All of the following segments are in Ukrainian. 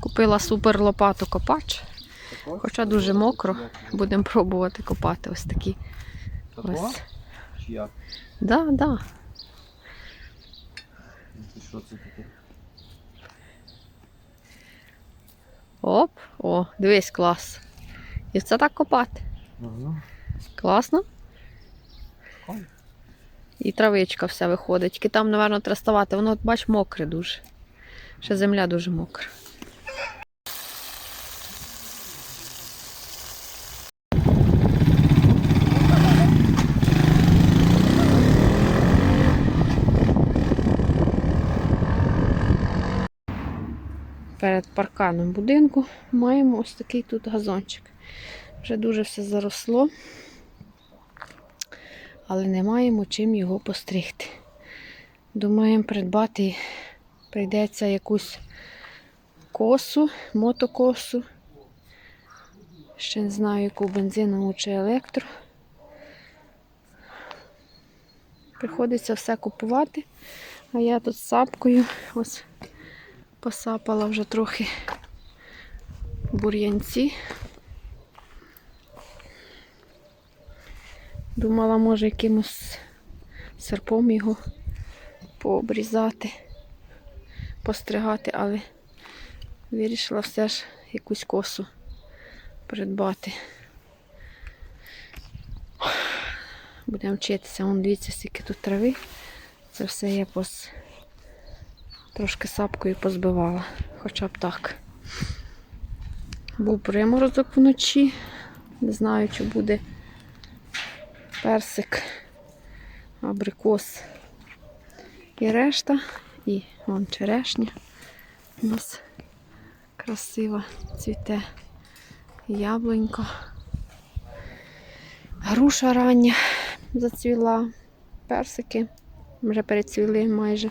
Купила супер лопату копач. Хоча дуже мокро. Будемо пробувати копати ось такі. Ось. Чи як? Да, да. Що це таке? Оп, о, дивись, клас. І це так копати. Ага. Класно. І травичка вся виходить. Тільки там, напевно, треба ставати. Воно, бач, мокре дуже. Ще земля дуже мокра. Перед парканом будинку маємо ось такий тут газончик. Вже дуже все заросло, але не маємо чим його постригти. Думаємо придбати, прийдеться якусь косу, мотокосу. Ще не знаю, яку бензинову чи електро. Приходиться все купувати. А я тут сапкою ось посапала вже трохи бур'янці. Думала, може, якимось серпом його пообрізати, постригати, але вирішила все ж якусь косу придбати. Будемо вчитися. Вон дивіться, скільки тут трави. Це все я пос... трошки сапкою позбивала. Хоча б так. Був приморозок вночі. Не знаю, чи буде персик, абрикос і решта. І вон черешня у нас красива цвіте яблунько. Груша рання зацвіла, персики вже перецвіли майже.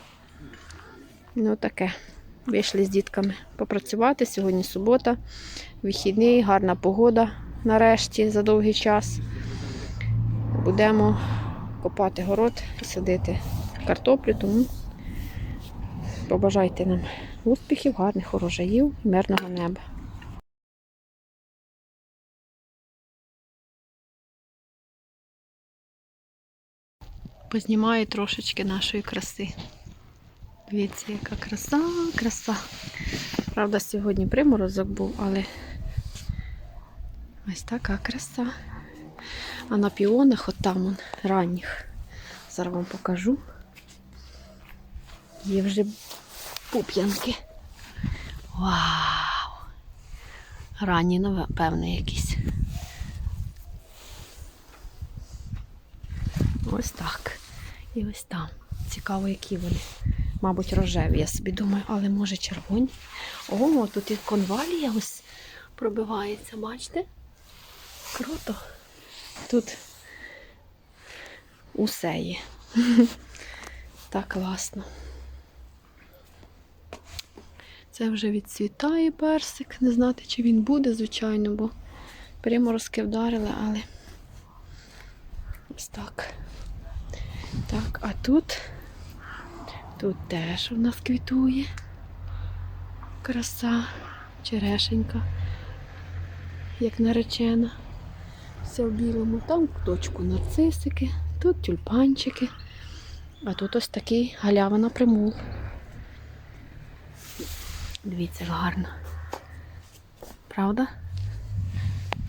Ну таке. Вийшли з дітками попрацювати. Сьогодні субота, вихідний, гарна погода нарешті за довгий час. Будемо копати город і садити картоплю, тому побажайте нам успіхів, гарних урожаїв і мирного неба. Познімаю трошечки нашої краси. Дивіться, яка краса, краса. Правда, сьогодні приморозок був, але ось така краса. А на піонах, от там ранніх, зараз вам покажу. Є вже пуп'янки. Вау! Ранні, напевне, якісь. Ось так. І ось там. Цікаво, які вони. Мабуть, рожеві, я собі думаю, але може червоні. О, тут і конвалія ось пробивається, бачите? Круто. Тут усе є. Так класно. Це вже відцвітає персик. Не знати, чи він буде, звичайно, бо приморозки вдарили, але ось так. Так, а тут, тут теж у нас квітує краса, черешенька, як наречена. Все в білому. Там в точку нарцисики, тут тюльпанчики, а тут ось такий галявина примул. Дивіться, гарно. Правда?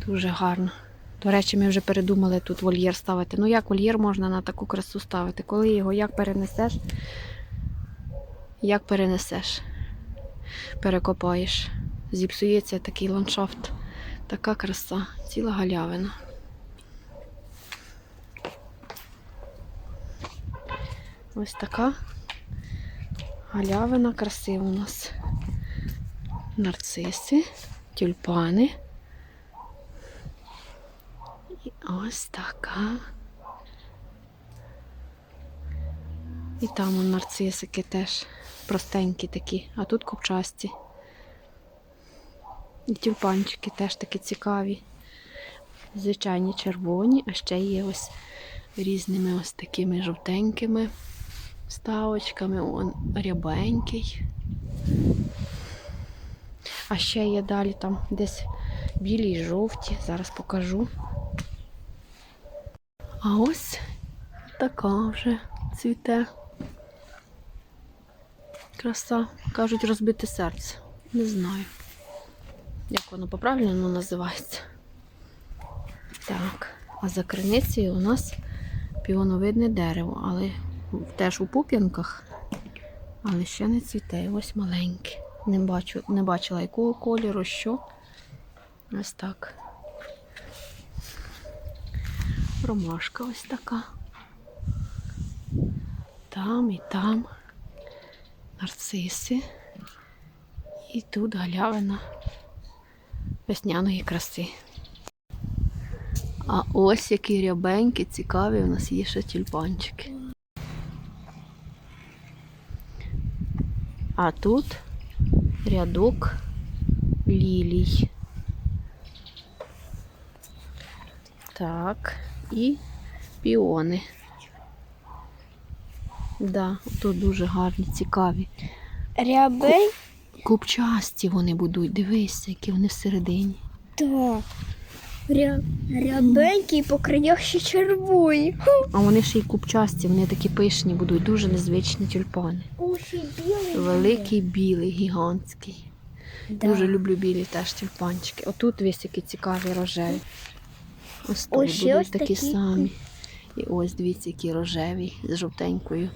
Дуже гарно. До речі, ми вже передумали тут вольєр ставити. Ну як вольєр можна на таку красу ставити? Коли його як перенесеш, як перенесеш, перекопаєш. Зіпсується такий ландшафт. Така краса, ціла галявина. Ось така галявина красива у нас. Нарциси, тюльпани. І ось така. І там он нарцисики теж простенькі такі, а тут копчасті. І тюльпанчики теж такі цікаві. Звичайні червоні, а ще є ось різними ось такими жовтенькими вставочками. Он рябенький. А ще є далі там десь білі і жовті. Зараз покажу. А ось така вже цвіте. Краса. Кажуть, розбите серце. Не знаю, як воно по-правильному називається. Так, а за криницею у нас піоновидне дерево, але теж у пуп'янках, але ще не цвіте. Ось маленьке. Не, бачу, не бачила якого кольору, що. Ось так. Ромашка ось така. Там і там нарциси. І тут галявина весняної краси. А ось які рябенькі, цікаві у нас є ще тюльпанчики. А тут рядок лілій. Так, і піони. Да, тут дуже гарні, цікаві. Рябей? Купчасті вони будуть, дивися, які вони всередині. Так. Ря... Рябенький по краях ще червоні. А вони ще й купчасті, вони такі пишні будуть, дуже незвичні тюльпани. Уші білий. Великий білий, гігантський. Да. Дуже люблю білі теж тюльпанчики. Отут весь які цікаві рожеві. Ось тут Ось будуть ось такі такі. самі. І ось дивіться, які рожеві з жовтенькою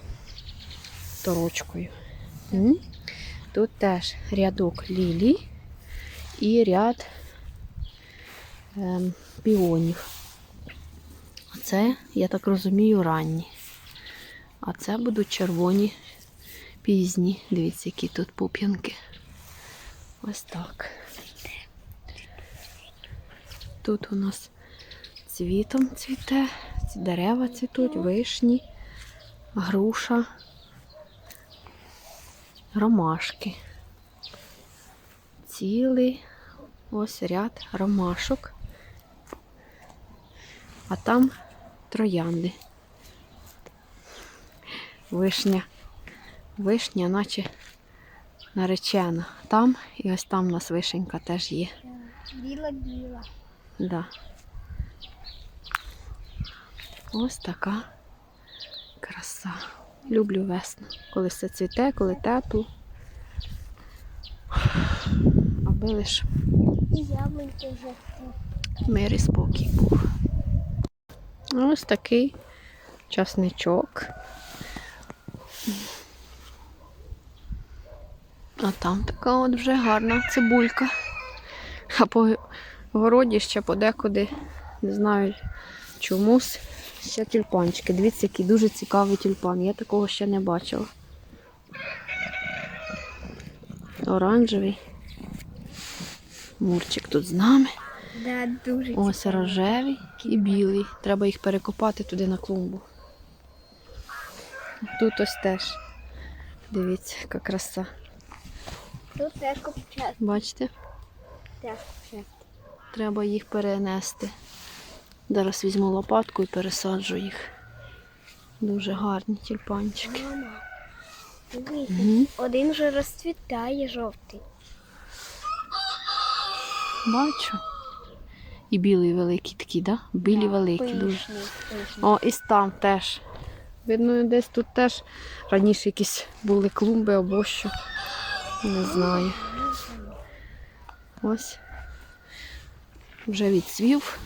торочкою. Тут теж рядок лілій і ряд піонів. Це, я так розумію, ранні. А це будуть червоні пізні. Дивіться, які тут пуп'янки. Ось так. Тут у нас цвітом цвіте, ці дерева цвітуть, вишні, груша, ромашки. Цілий ось ряд ромашок. А там троянди. Вишня. Вишня, наче наречена. Там і ось там у нас вишенька теж є. Біла-біла. Да. Ось така краса. Люблю весну. Коли все цвіте, коли тепло. Аби лиш І яблуньки вже. мир і спокій був. Ось такий часничок. А там така от вже гарна цибулька. А по городі ще подекуди, не знаю чомусь, ще тюльпанчики. Дивіться, який дуже цікавий тюльпан. Я такого ще не бачила. Оранжевий. Мурчик тут з нами. Да, дуже Ось рожевий і білий. Треба їх перекопати туди на клумбу. Тут ось теж. Дивіться, яка краса. Тут теж копчат. Бачите? Теж копчат. Треба їх перенести. Зараз візьму лопатку і пересаджу їх. Дуже гарні тюльпанчики. Мама. Дивись, Мгм. один вже розцвітає жовтий. Бачу. І білий великий такий, да? Білі великі дуже. Пишний, пишний. О, і там теж. Видно, десь тут теж раніше якісь були клумби або що. Не знаю. Ось. Вже відцвів.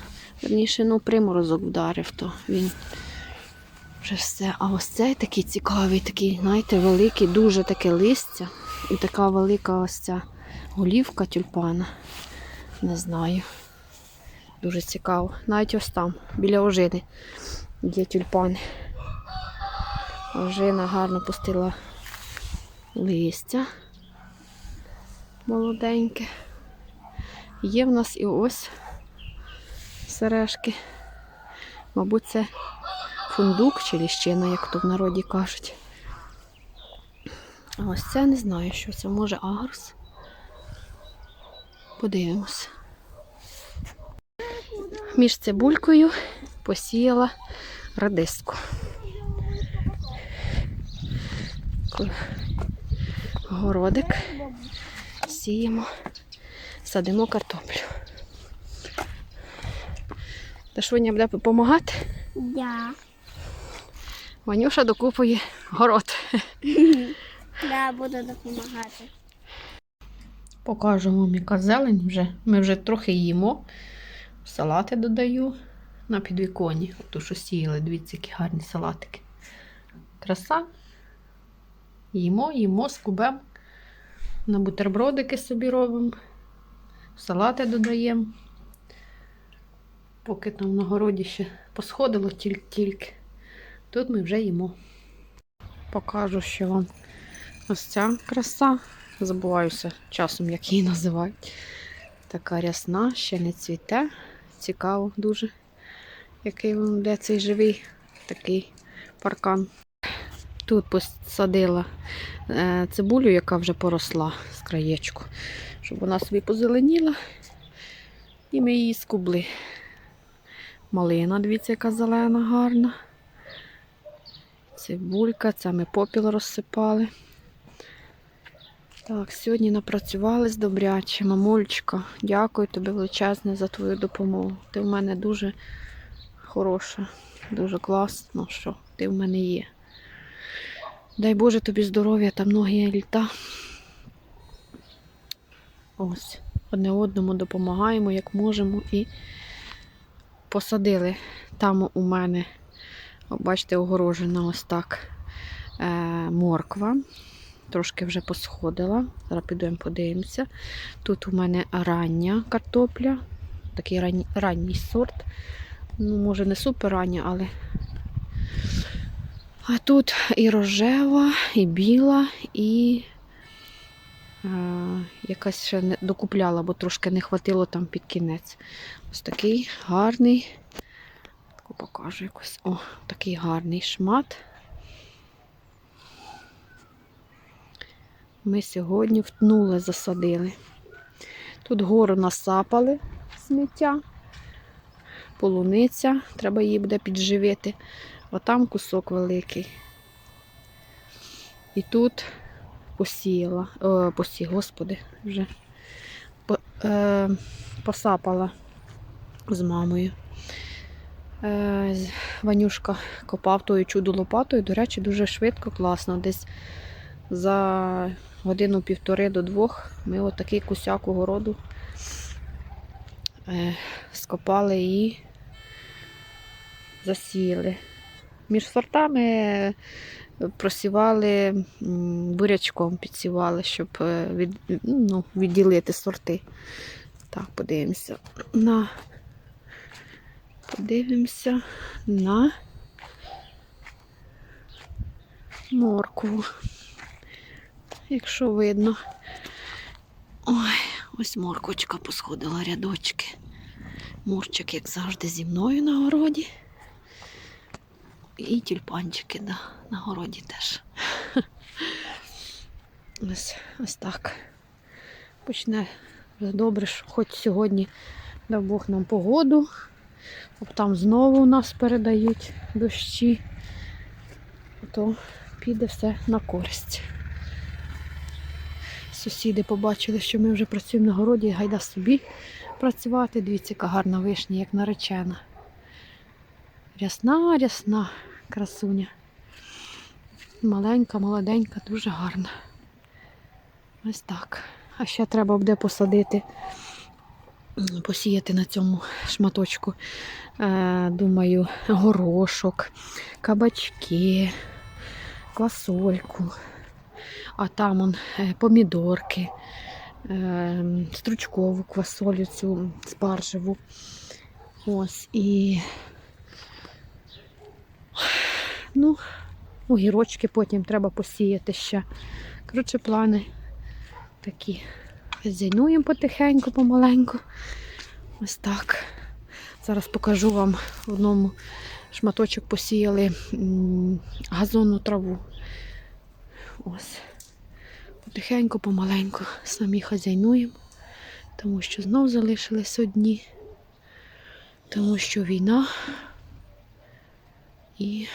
Верніше, ну, приморозок вдарив, то він вже все. А ось цей такий цікавий, такий, знаєте, великий, дуже таке листя. І така велика ось ця голівка тюльпана. Не знаю. Дуже цікаво. Навіть ось там, біля ожини, є тюльпани. Ожина гарно пустила листя молоденьке. Є в нас і ось сережки. Мабуть, це фундук чи ліщина, як то в народі кажуть. А ось це не знаю, що це. Може агрос. Подивимось. Між цибулькою посіяла радиску. Городик сіємо Садимо картоплю. Та Швиня буде допомагати. Да. Ванюша докупує город. Да, буду допомагати. Покажу вам, яка зелень вже. Ми вже трохи їмо. Салати додаю на підвіконні. Ото що сіяли, дивіться, які гарні салатики. Краса. Їмо, їмо, скубемо. На бутербродики собі робимо. Салати додаємо. Поки там на городі ще посходило тільки-тільки. Тут ми вже їмо. Покажу ще вам ось ця краса. Забуваюся часом, як її називають. Така рясна, ще не цвіте. Цікаво дуже, який він де цей живий такий паркан. Тут посадила е, цибулю, яка вже поросла з краєчку, щоб вона собі позеленіла. І ми її скубли. Малина, дивіться, яка зелена, гарна. Цибулька, це ми попіл розсипали. Так, сьогодні напрацювались добряче. Мамульчика, дякую тобі величезне за твою допомогу. Ти в мене дуже хороша, дуже класно, що ти в мене є. Дай Боже тобі здоров'я та многі літа. Ось, одне одному допомагаємо, як можемо, і посадили там у мене, бачите, огорожена ось так е, морква. Трошки вже посходила. Зараз підемо подивимося. Тут у мене рання картопля, такий ранній, ранній сорт. Ну, може, не супер рання, але. А тут і рожева, і біла, і е, якась ще не докупляла, бо трошки не хватило там під кінець. Ось такий гарний. Покажу якось. О, такий гарний шмат. Ми сьогодні втнули, засадили. Тут гору насапали сміття, полуниця, треба її буде підживити. Отам кусок великий. І тут посіяла, о, посі, господи, вже по, е, посапала з мамою. Е, Ванюшка копав тою чудо лопатою, до речі, дуже швидко, класно. Десь за годину-півтори до двох ми отакий кусяк огороду е, скопали і засіяли. Між сортами е, просівали бурячком, підсівали, щоб е, від, ну, відділити сорти. Так, подивимося на подивимося на моркву якщо видно. Ой, ось моркочка посходила рядочки. Мурчик, як завжди, зі мною на городі. І тюльпанчики да, на городі теж. Ось, ось так. Почне добре, що хоч сьогодні дав Бог нам погоду. Бо там знову у нас передають дощі, то піде все на користь. Сусіди побачили, що ми вже працюємо на городі, гайда собі працювати. Дивіться, яка гарна вишня, як наречена. Рясна, рясна красуня. Маленька, молоденька, дуже гарна. Ось так. А ще треба буде посадити, посіяти на цьому шматочку, е, думаю, горошок, кабачки, квасольку а там он е, помідорки, е, стручкову квасолю цю спаржеву. Ось і ну, огірочки потім треба посіяти ще. Коротше, плани такі. Зайнуємо потихеньку, помаленьку. Ось так. Зараз покажу вам в одному шматочок посіяли газонну траву. Ось. Потихеньку, помаленьку самі хазяйнуємо, тому що знов залишились одні, тому що війна і,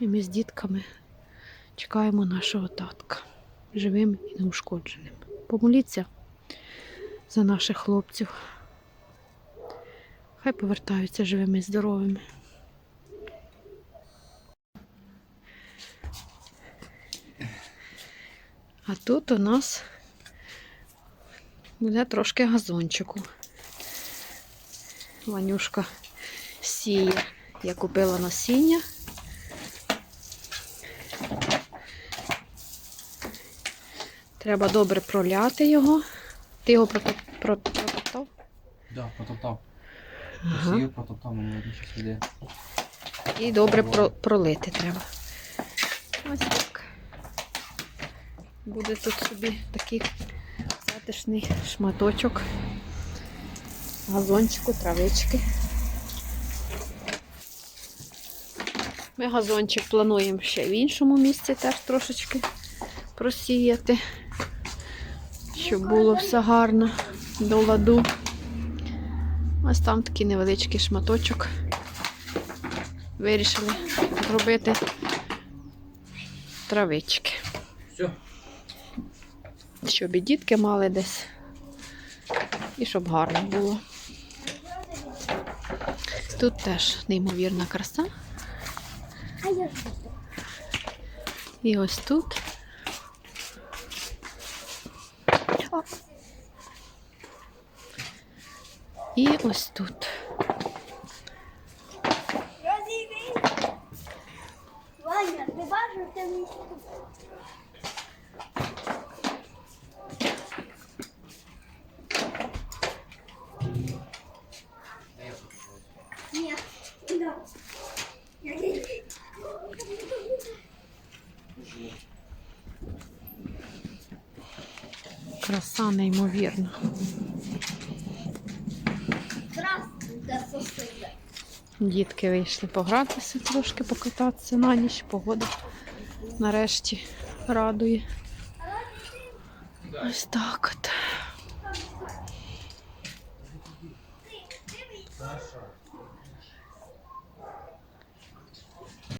і ми з дітками чекаємо нашого татка живим і неушкодженим. Помоліться за наших хлопців. Хай повертаються живими і здоровими. А тут у нас буде трошки газончику. Ванюшка сіє. Я купила насіння. Треба добре проляти його. Ти його прото- про- протоптав? Да, потоптав. Ага. Посію, потоптав, мені видно, що йде. І добре пролити треба. Ось так. Буде тут собі такий затишний шматочок газончику, травички. Ми газончик плануємо ще в іншому місці теж трошечки просіяти, щоб було все гарно до ладу. Ось там такий невеличкий шматочок вирішили зробити травички, Все. Щоб і дітки мали десь. І щоб гарно було. Тут теж неймовірна краса. І ось тут. І ось тут. Розійди. Ваня, ти бачиш, ти мені Ні. Да. Краса неймовірна. Дітки вийшли погратися, трошки покататися на ніч. Погода нарешті радує. Ось так от.